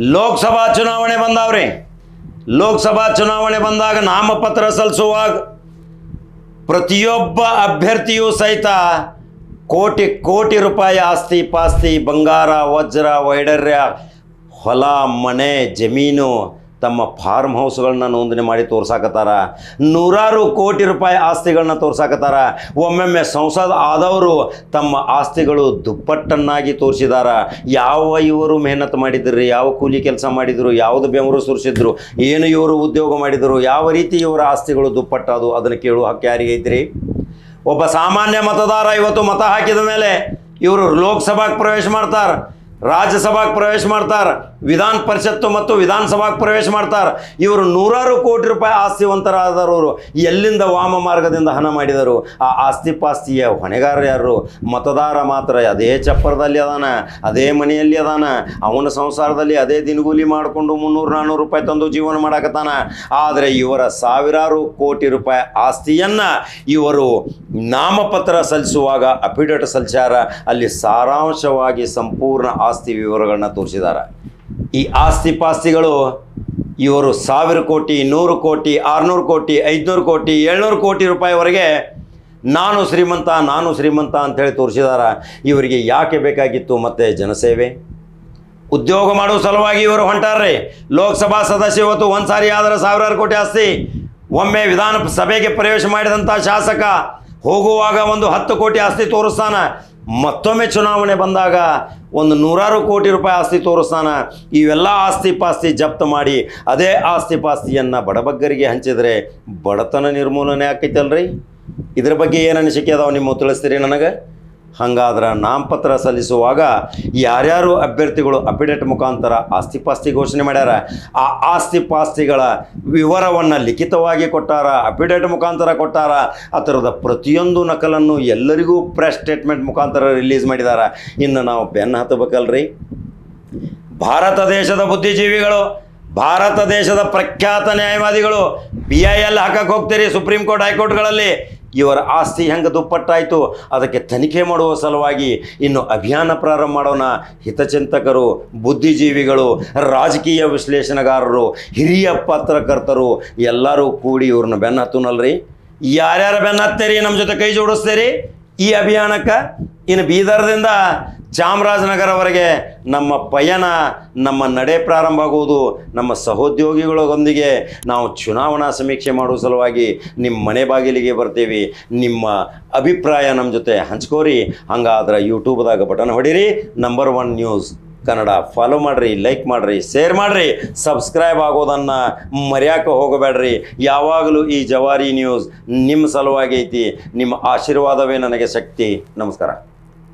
ಲೋಕಸಭಾ ಚುನಾವಣೆ ಬಂದಾವ್ರಿ. ಲೋಕಸಭಾ ಚುನಾವಣೆ ಬಂದಾಗ ನಾಮಪತ್ರ ಸಲ್ಲಿಸುವಾಗ ಪ್ರತಿಯೊಬ್ಬ ಅಭ್ಯರ್ಥಿಯೂ ಸಹಿತ ಕೋಟಿ ಕೋಟಿ ರೂಪಾಯಿ ಆಸ್ತಿ ಪಾಸ್ತಿ, ಬಂಗಾರ, ವಜ್ರ ವೈಡರ್ಯ ಹೊಲ, ಮನೆ, ಜಮೀನು ತಮ್ಮ ಫಾರ್ಮ್ ಹೌಸ್ಗಳನ್ನ ನೋಂದಣಿ ಮಾಡಿ ತೋರ್ಸಾಕತ್ತಾರ. ನೂರಾರು ಕೋಟಿ ರೂಪಾಯಿ ಆಸ್ತಿಗಳನ್ನ ತೋರ್ಸಾಕತ್ತಾರ. ಒಮ್ಮೊಮ್ಮೆ ಸಂಸದ ಆದವರು ತಮ್ಮ ಆಸ್ತಿಗಳು ದುಪ್ಪಟ್ಟನ್ನಾಗಿ ತೋರಿಸಿದಾರ. ಯಾವ ಇವರು ಮೆಹನತ್ ಮಾಡಿದ್ರಿ, ಯಾವ ಕೂಲಿ ಕೆಲಸ ಮಾಡಿದ್ರು, ಯಾವುದು ಬೆವರು ಸುರಿಸಿದ್ರು, ಏನು ಇವರು ಉದ್ಯೋಗ ಮಾಡಿದರು, ಯಾವ ರೀತಿ ಇವರ ಆಸ್ತಿಗಳು ದುಪ್ಪಟ್ಟದು ಅದನ್ನು ಕೇಳುವ ಹಕ್ಕು ಯಾರಿಗೆ ಐತ್ರಿ? ಒಬ್ಬ ಸಾಮಾನ್ಯ ಮತದಾರ ಇವತ್ತು ಮತ ಹಾಕಿದ ಮೇಲೆ ಇವರು ಲೋಕಸಭಾಗೆ ಪ್ರವೇಶ ಮಾಡ್ತಾರೆ. ರಾಜ್ಯಸಭಾಗೆ ಪ್ರವೇಶ ಮಾಡ್ತಾರೆ, ವಿಧಾನ ಪರಿಷತ್ತು ಮತ್ತು ವಿಧಾನಸಭಾಗೆ ಪ್ರವೇಶ ಮಾಡ್ತಾರೆ. ಇವರು ನೂರಾರು ಕೋಟಿ ರೂಪಾಯಿ ಆಸ್ತಿವಂತರಾದವರು ಎಲ್ಲಿಂದ ವಾಮ ಮಾರ್ಗದಿಂದ ಹಣ ಮಾಡಿದರು? ಆ ಆಸ್ತಿ ಪಾಸ್ತಿಯ ಹೊಣೆಗಾರ ಯಾರು? ಮತದಾರ ಮಾತ್ರ. ಅದೇ ಚಪ್ಪರದಲ್ಲಿ ಅದಾನ, ಅದೇ ಮನೆಯಲ್ಲಿ ಅದಾನ. ಅವನ ಸಂಸಾರದಲ್ಲಿ ಅದೇ ದಿನಗೂಲಿ ಮಾಡಿಕೊಂಡು ಮುನ್ನೂರು ನಾನ್ನೂರು ರೂಪಾಯಿ ತಂದು ಜೀವನ ಮಾಡಾಕತ್ತಾನ. ಆದರೆ ಇವರ ಸಾವಿರಾರು ಕೋಟಿ ರೂಪಾಯಿ ಆಸ್ತಿಯನ್ನು ಇವರು ನಾಮಪತ್ರ ಸಲ್ಲಿಸುವಾಗ ಅಫಿಡೇಟ್ ಸಲ್ಲಿಸ್ಯಾರ. ಅಲ್ಲಿ ಸಾರಾಂಶವಾಗಿ ಸಂಪೂರ್ಣ ಆಸ್ತಿ ವಿವರಗಳನ್ನ ತೋರಿಸಿದ್ದಾರೆ. ಈ ಆಸ್ತಿ ಪಾಸ್ತಿಗಳು ಇವರು ಸಾವಿರ ಕೋಟಿ, ನೂರು ಕೋಟಿ, ಆರುನೂರು ಕೋಟಿ, ಐದುನೂರು ಕೋಟಿ, ಏಳ್ನೂರು ಕೋಟಿ ರೂಪಾಯಿವರೆಗೆ ನಾನು ಶ್ರೀಮಂತ ನಾನು ಶ್ರೀಮಂತ ಅಂಥೇಳಿ ತೋರಿಸಿದಾರ ಇವರಿಗೆ ಯಾಕೆ ಬೇಕಾಗಿತ್ತು ಮತ್ತೆ ಜನಸೇವೆ? ಉದ್ಯೋಗ ಮಾಡುವ ಸಲುವಾಗಿ ಇವರು ಹೊಂಟಾರ್ರಿ. ಲೋಕಸಭಾ ಸದಸ್ಯ ಇವತ್ತು ಒಂದು ಸಾರಿ ಆದ್ರೆ ಸಾವಿರಾರು ಕೋಟಿ ಆಸ್ತಿ. ಒಮ್ಮೆ ವಿಧಾನಸಭೆಗೆ ಪ್ರವೇಶ ಮಾಡಿದಂಥ ಶಾಸಕ ಹೋಗುವಾಗ ಒಂದು ಹತ್ತು ಕೋಟಿ ಆಸ್ತಿ ತೋರಿಸ್ತಾನ. ಮತ್ತೊಮ್ಮೆ ಚುನಾವಣೆ ಬಂದಾಗ ಒಂದು ನೂರಾರು ಕೋಟಿ ರೂಪಾಯಿ ಆಸ್ತಿ ತೋರಿಸ್ತಾನ. ಇವೆಲ್ಲ ಆಸ್ತಿ ಪಾಸ್ತಿ ಜಪ್ತ ಮಾಡಿ ಅದೇ ಆಸ್ತಿ ಪಾಸ್ತಿಯನ್ನು ಬಡಬಗ್ಗರಿಗೆ ಹಂಚಿದರೆ ಬಡತನ ನಿರ್ಮೂಲನೆ ಆಕೈತಲ್ರಿ? ಇದ್ರ ಬಗ್ಗೆ ಏನು ಅನಿಸಿಕೆ ಅದಾವ? ನಿಮ್ಮ ತಿಳಿಸ್ತೀರಿ ನನಗೆ? ಹಂಗಾದ್ರೆ ನಾಮಪತ್ರ ಸಲ್ಲಿಸುವಾಗ ಯಾರ್ಯಾರು ಅಭ್ಯರ್ಥಿಗಳು ಅಪಿಡೇಟ್ ಮುಖಾಂತರ ಆಸ್ತಿಪಾಸ್ತಿ ಘೋಷಣೆ ಮಾಡ್ಯಾರ, ಆ ಆಸ್ತಿ ಪಾಸ್ತಿಗಳ ವಿವರವನ್ನು ಲಿಖಿತವಾಗಿ ಕೊಟ್ಟಾರ ಅಪಿಡೇಟ್ ಮುಖಾಂತರ ಕೊಟ್ಟಾರ, ಆ ಥರದ ಪ್ರತಿಯೊಂದು ನಕಲನ್ನು ಎಲ್ಲರಿಗೂ ಪ್ರೆಸ್ ಸ್ಟೇಟ್ಮೆಂಟ್ ಮುಖಾಂತರ ರಿಲೀಸ್ ಮಾಡಿದಾರ. ಇನ್ನು ನಾವು ಬೆನ್ನು ಹತ್ತಬೇಕಲ್ರಿ. ಭಾರತ ದೇಶದ ಬುದ್ಧಿಜೀವಿಗಳು, ಭಾರತ ದೇಶದ ಪ್ರಖ್ಯಾತ ನ್ಯಾಯವಾದಿಗಳು ಬಿ ಐ ಎಲ್ ಹಾಕಕ್ಕೆ ಹೋಗ್ತೀರಿ ಸುಪ್ರೀಂ ಕೋರ್ಟ್ ಹೈಕೋರ್ಟ್ಗಳಲ್ಲಿ. ಇವರ ಆಸ್ತಿ ಹೆಂಗೆ ದುಪ್ಪಟ್ಟಾಯಿತು, ಅದಕ್ಕೆ ತನಿಖೆ ಮಾಡುವ ಸಲುವಾಗಿ ಇನ್ನು ಅಭಿಯಾನ ಪ್ರಾರಂಭ ಮಾಡೋಣ. ಹಿತಚಿಂತಕರು, ಬುದ್ಧಿಜೀವಿಗಳು, ರಾಜಕೀಯ ವಿಶ್ಲೇಷಣೆಗಾರರು, ಹಿರಿಯ ಪತ್ರಕರ್ತರು, ಎಲ್ಲರೂ ಕೂಡಿ ಇವ್ರನ್ನ ಬೆನ್ನ ಹತ್ತುನಲ್ರಿ. ಯಾರ್ಯಾರು ಬೆನ್ನ ಹತ್ತೀರಿ ನಮ್ಮ ಜೊತೆ ಕೈ ಜೋಡಿಸ್ತೀರಿ ಈ ಅಭಿಯಾನಕ್ಕೆ? ಇನ್ನು ಬೀದರ್ದಿಂದ ಚಾಮರಾಜನಗರವರೆಗೆ ನಮ್ಮ ಪಯಣ, ನಮ್ಮ ನಡೆ ಪ್ರಾರಂಭ ಆಗುವುದು ನಮ್ಮ ಸಹೋದ್ಯೋಗಿಗಳೊಂದಿಗೆ ನಾವು ಚುನಾವಣಾ ಸಮೀಕ್ಷೆ ಮಾಡುವ ಸಲುವಾಗಿ ನಿಮ್ಮ ಮನೆ ಬಾಗಿಲಿಗೆ ಬರ್ತೀವಿ. ನಿಮ್ಮ ಅಭಿಪ್ರಾಯ ನಮ್ಮ ಜೊತೆ ಹಂಚ್ಕೋರಿ. ಹಂಗಾದ್ರೆ ಯೂಟ್ಯೂಬ್ದಾಗ button ಹೊಡೀರಿ. Number one news Kannada. Follow ಮಾಡಿರಿ ಲೈಕ್ ಮಾಡಿರಿ ಶೇರ್ ಮಾಡಿರಿ. ಸಬ್ಸ್ಕ್ರೈಬ್ ಆಗೋದನ್ನು ಮರ್ಯಾಕೆ ಹೋಗಬೇಡ್ರಿ. ಯಾವಾಗಲೂ ಈ ಜವಾರಿ ನ್ಯೂಸ್ ನಿಮ್ಮ ಸಲುವಾಗಿ ಐತಿ. ನಿಮ್ಮ ಆಶೀರ್ವಾದವೇ ನನಗೆ ಶಕ್ತಿ. ನಮಸ್ಕಾರ.